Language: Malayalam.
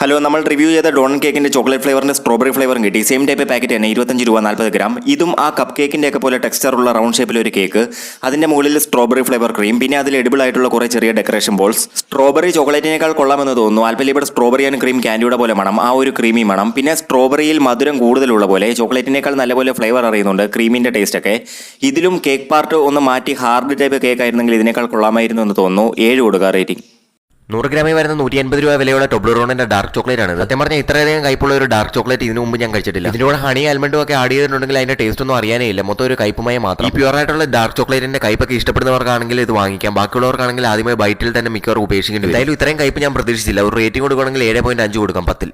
ഹലോ നമ്മൾ റിവ്യൂ ചെയ്ത ഡോൺ കേക്കിന്റെ ചോക്ലേറ്റ് ഫ്ലേവറിന്റെ സ്ട്രോബറി ഫ്ലേവറും കിട്ടി. സെയിം ടൈപ്പ് പാക്കറ്റ് തന്നെ ഇരുപത്തഞ്ച് രൂപ നാൽപ്പത് ഗ്രാം ഇതും ആ കപ്പ് കേക്കിന്റെ ഒക്കെ പോലെ ടെക്സ്ചർ ഉള്ള റൗണ്ട് ഷേപ്പിൽ ഒരു കേക്ക് അതിന്റെ മുകളിൽ സ്ട്രോബറി ഫ്ലേവർ ക്രീം പിന്നെ അതിൽ എഡിബിൾ ആയിട്ടുള്ള കുറേ ചെറിയ ഡെക്കറേഷൻ ബോൾസ് സ്ട്രോബറി ചോക്ലേറ്റിനേക്കാൾ കൊള്ളാമെന്ന് തോന്നുന്നു. ആൽപ്പലി ഇവിടെ സ്ട്രോബറി ആൻഡ് ക്രീം ക്യാൻഡിയുടെ പോലെ മണം. ആ ഒരു ക്രീമി മണം. പിന്നെ സ്ട്രോബറിയിൽ മധുരം കൂടുതലുള്ള പോലെ ചോക്ലേറ്റിനേക്കാൾ നല്ലപോലെ ഫ്ലേവർ അറിയുന്നുണ്ട് ക്രീമിന്റെ ടേസ്റ്റ് ഒക്കെ. ഇതിലും കേക്ക് പാർട്ട് ഒന്ന് മാറ്റി ഹാർഡ് ടൈപ്പ് കേക്ക് ആയിരുന്നെങ്കിൽ ഇതിനേക്കാൾ കൊള്ളാമായിരുന്നു എന്ന് തോന്നുന്നു. ഏഴ് കൊടുക്കുക റേറ്റിംഗ് നൂറ് ഗ്രാമിൽ വരുന്ന നൂറ്റി അൻപത് രൂപ വിലയുള്ള ടൊബ്ലറോണിന്റെ ഡാർക്ക് ചോക്ലേറ്റ് ആണ് സത്യം പറഞ്ഞാൽ ഇത്രയധികം കൈപ്പുള്ള ഒരു ഡാർക്ക് ചോക്ലേറ്റ് ഇതിനു മുമ്പ് ഞാൻ കഴിച്ചിട്ടില്ല. ഇതിനോട് ഹണി ആൽമണ്ടും ഒക്കെ ആഡ് ചെയ്തിട്ടുണ്ടെങ്കിൽ അതിന്റെ ടേസ്റ്റ് ഒന്നും അറിയാനേ ഇല്ല. മൊത്തം ഒരു കയ്പുമായി മാത്രം. ഈ പ്യൂർ ആയിട്ടുള്ള ഡാർക്ക് ചോക്ലേറ്റിന്റെ കയ്പൊക്കെ ഇഷ്ടപ്പെടുന്നവർക്കാണെങ്കിൽ ഇത് വാങ്ങിക്കാം. ബാക്കിയുള്ളവർക്കാണെങ്കിൽ ആദ്യമായി ബൈറ്റിൽ തന്നെ മിക്കവർ ഉപേക്ഷിക്കേണ്ടി വരും. എന്തായാലും ഇത്രയും കൈപ്പ് ഞാൻ പ്രതീക്ഷിച്ചില്ല. ഒരു റേറ്റിംഗ് കൊടുക്കുകയാണെങ്കിൽ ഏഴ് പോയിന്റ് അഞ്ച് കൊടുക്കാം പത്തിൽ.